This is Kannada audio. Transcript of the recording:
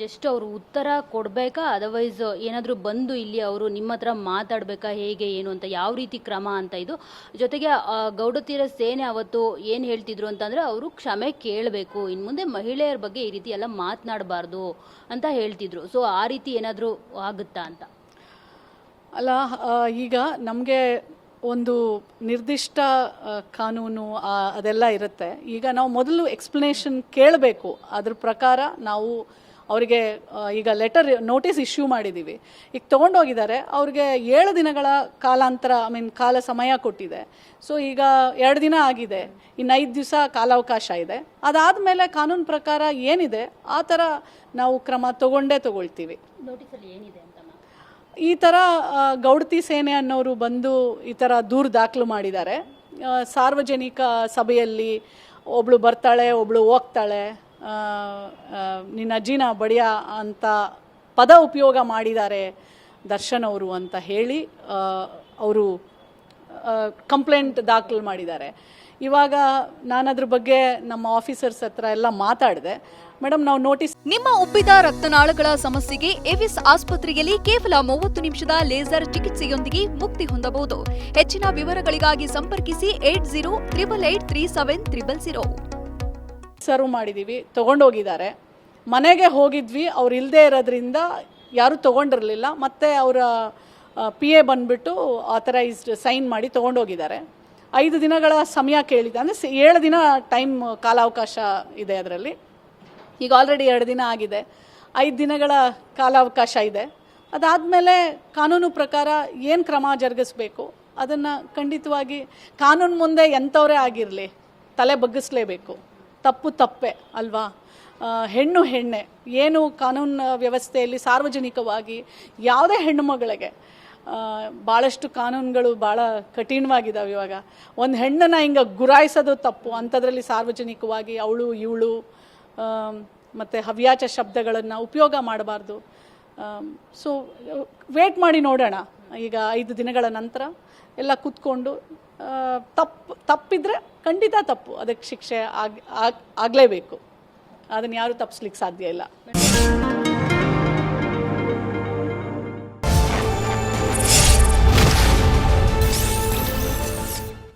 ಜಸ್ಟ್ ಅವರು ಉತ್ತರ ಕೊಡಬೇಕಾ? ಅದರ್ವೈಸ್ ಏನಾದರೂ ಬಂದು ಇಲ್ಲಿ ಅವರು ನಿಮ್ಮ ಹತ್ರ ಮಾತಾಡಬೇಕಾ? ಹೇಗೆ, ಏನು ಅಂತ, ಯಾವ ರೀತಿ ಕ್ರಮ ಅಂತ ಇದು. ಜೊತೆಗೆ ಗೌಡತೀರ ಸೇನೆ ಅವತ್ತು ಏನು ಹೇಳ್ತಿದ್ರು ಅಂತಂದರೆ ಅವರು ಕ್ಷಮೆ ಕೇಳಬೇಕು. ಇನ್ನು ಮುಂದೆ ಮಹಿಳೆಯರ ಬಗ್ಗೆ ಈ ರೀತಿ ಎಲ್ಲ ಮಾತನಾಡಬಾರ್ದು ಅಂತ ಹೇಳ್ತಿದ್ರು. ಸೊ ಆ ರೀತಿ ಏನಾದರೂ ಆಗುತ್ತಾ ಅಂತ? ಅಲ್ಲ ಈಗ ನಮಗೆ ಒಂದು ನಿರ್ದಿಷ್ಟ ಕಾನೂನು ಅದೆಲ್ಲ ಇರುತ್ತೆ. ಈಗ ನಾವು ಮೊದಲು ಎಕ್ಸ್ಪ್ಲನೇಷನ್ ಕೇಳಬೇಕು. ಅದ್ರ ಪ್ರಕಾರ ನಾವು ಅವರಿಗೆ ಈಗ ಲೆಟರ್ ನೋಟಿಸ್ ಇಶ್ಯೂ ಮಾಡಿದ್ದೀವಿ ಈಗ ತೊಗೊಂಡೋಗಿದ್ದಾರೆ. ಅವ್ರಿಗೆ ಏಳು ದಿನಗಳ ಕಾಲಾಂತರ ಐ ಮೀನ್ ಕಾಲ ಸಮಯ ಕೊಟ್ಟಿದೆ. ಸೊ ಈಗ ಎರಡು ದಿನ ಆಗಿದೆ. ಇನ್ನು ಐದು ದಿವಸ ಕಾಲಾವಕಾಶ ಇದೆ. ಅದಾದ ಮೇಲೆ ಕಾನೂನು ಪ್ರಕಾರ ಏನಿದೆ ಆ ಥರ ನಾವು ಕ್ರಮ ತಗೊಂಡೇ ತಗೊಳ್ತೀವಿ. ನೋಟಿಸಲ್ಲಿ ಏನಿದೆ ಅಂತ ಈ ಥರ ಗೌಡತಿ ಸೇನೆ ಅನ್ನೋರು ಬಂದು ಈ ಥರ ದೂರು ದಾಖಲು ಮಾಡಿದ್ದಾರೆ. ಸಾರ್ವಜನಿಕ ಸಭೆಯಲ್ಲಿ ಒಬ್ಳು ಬರ್ತಾಳೆ ಒಬ್ಳು ಹೋಗ್ತಾಳೆ. ನಿನ್ನ ಅಜ್ಜಿನ ಬಡಿಯ ಅಂತ ಪದ ಉಪಯೋಗ ಮಾಡಿದ್ದಾರೆ ದರ್ಶನ್ ಅವರು ಅಂತ ಹೇಳಿ ಅವರು ಕಂಪ್ಲೇಂಟ್ ದಾಖಲು ಮಾಡಿದ್ದಾರೆ. ಇವಾಗ ನಾನು ಅದ್ರ ಬಗ್ಗೆ ನಮ್ಮ ಆಫೀಸರ್ಸ್ ಹತ್ರ ಎಲ್ಲ ಮಾತಾಡಿದೆ. ಮೇಡಮ್ ನಾವು ನೋಟಿಸ್ ನಿಮ್ಮ ಉಬ್ಬಿದ ರಕ್ತನಾಳಗಳ ಸಮಸ್ಯೆಗೆ ಎವಿಸ್ ಆಸ್ಪತ್ರೆಯಲ್ಲಿ ಕೇವಲ ಮೂವತ್ತು ನಿಮಿಷದ ಲೇಸರ್ ಚಿಕಿತ್ಸೆಯೊಂದಿಗೆ ಮುಕ್ತಿ ಹೊಂದಬಹುದು. ಹೆಚ್ಚಿನ ವಿವರಗಳಿಗಾಗಿ ಸಂಪರ್ಕಿಸಿ eight zero triple eight three seven triple zero. Serve ಮಾಡಿದ್ದೀವಿ ತೊಗೊಂಡೋಗಿದ್ದಾರೆ. ಮನೆಗೆ ಹೋಗಿದ್ವಿ, ಅವ್ರು ಇಲ್ಲದೆ ಇರೋದ್ರಿಂದ ಯಾರೂ ತೊಗೊಂಡಿರಲಿಲ್ಲ. ಮತ್ತು ಅವರ ಪಿ ಎ ಬಂದುಬಿಟ್ಟು ಆಥರೈಸ್ಡ್ ಸೈನ್ ಮಾಡಿ ತೊಗೊಂಡೋಗಿದ್ದಾರೆ. ಐದು ದಿನಗಳ ಸಮಯ ಕೇಳಿದೆ ಅಂದರೆ ಏಳು ದಿನ ಟೈಮ್ ಕಾಲಾವಕಾಶ ಇದೆ ಅದರಲ್ಲಿ. ಈಗ ಆಲ್ರೆಡಿ ಎರಡು ದಿನ ಆಗಿದೆ. ಐದು ದಿನಗಳ ಕಾಲಾವಕಾಶ ಇದೆ. ಅದಾದಮೇಲೆ ಕಾನೂನು ಪ್ರಕಾರ ಏನು ಕ್ರಮ ಜರುಗಿಸ್ಬೇಕು? ಅದನ್ನು ಖಂಡಿತವಾಗಿ ಕಾನೂನು ಮುಂದೆ ಎಂಥವರೇ ಆಗಿರಲಿ, ತಲೆ ಬಗ್ಗಿಸ್ಲೇಬೇಕು. ತಪ್ಪು ತಪ್ಪೆ, ಅಲ್ವಾ? ಹೆಣ್ಣು ಹೆಣ್ಣೆ, ಏನು ಕಾನೂನು ವ್ಯವಸ್ಥೆಯಲ್ಲಿ ಸಾರ್ವಜನಿಕವಾಗಿ ಯಾವುದೇ ಹೆಣ್ಣು ಮಗಳಿಗೆ ಭಾಳಷ್ಟು ಕಾನೂನುಗಳು ಭಾಳ ಕಠಿಣವಾಗಿದ್ದಾವೆ ಇವಾಗ. ಒಂದು ಹೆಣ್ಣನ್ನು ಹಿಂಗೆ ಗುರಾಯಿಸೋದು ತಪ್ಪು ಅಂಥದ್ರಲ್ಲಿ ಸಾರ್ವಜನಿಕವಾಗಿ ಅವಳು, ಇವಳು ಮತ್ತು ಹವ್ಯಾಚ ಶಬ್ದಗಳನ್ನು ಉಪಯೋಗ ಮಾಡಬಾರ್ದು. ಸೊ ವೇಟ್ ಮಾಡಿ ನೋಡೋಣ. ಈಗ ಐದು ದಿನಗಳ ನಂತರ ಎಲ್ಲ ಕೂತ್ಕೊಂಡು ತಪ್ಪು ತಪ್ಪಿದ್ರೆ ಖಂಡಿತ ತಪ್ಪು. ಅದಕ್ಕೆ ಶಿಕ್ಷೆ ಆಗ್ ಆಗ್ಲೇಬೇಕು. ಅದನ್ನು ಯಾರು ತಪ್ಪಿಸ್ಲಿಕ್ಕೆ ಸಾಧ್ಯ ಇಲ್ಲ.